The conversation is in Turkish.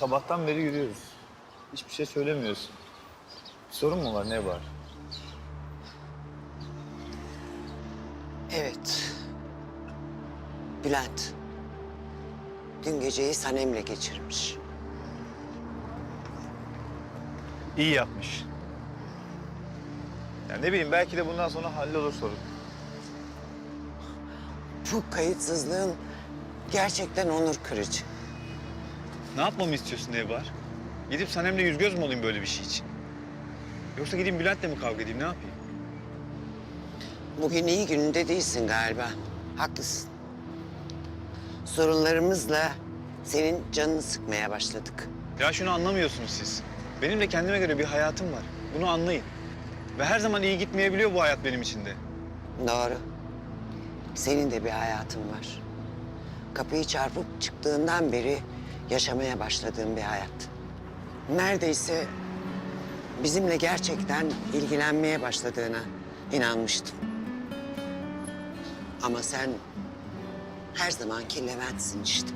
sabahtan beri yürüyoruz. Hiçbir şey söylemiyorsun. Bir sorun mu var ne var? Evet. Bülent. Dün geceyi Sanem'le geçirmiş. İyi yapmış. Ya ne bileyim belki de bundan sonra hallolur sorun. Bu kayıtsızlığın gerçekten onur kırıcı. Ne yapmamı istiyorsun Nebar? Gidip Sanem'le yüz göz mü olayım böyle bir şey için? Yoksa gideyim Bülent'le mi kavga edeyim ne yapayım? Bugün iyi gününde değilsin galiba. Haklısın. Sorunlarımızla senin canını sıkmaya başladık. Ya şunu anlamıyorsunuz siz. Benim de kendime göre bir hayatım var. Bunu anlayın. Ve her zaman iyi gitmeyebiliyor bu hayat benim için de. Doğru. Senin de bir hayatın var. Kapıyı çarpıp çıktığından beri yaşamaya başladığın bir hayat. Neredeyse bizimle gerçekten ilgilenmeye başladığına inanmıştım. Ama sen her zamanki Levent'sin işte.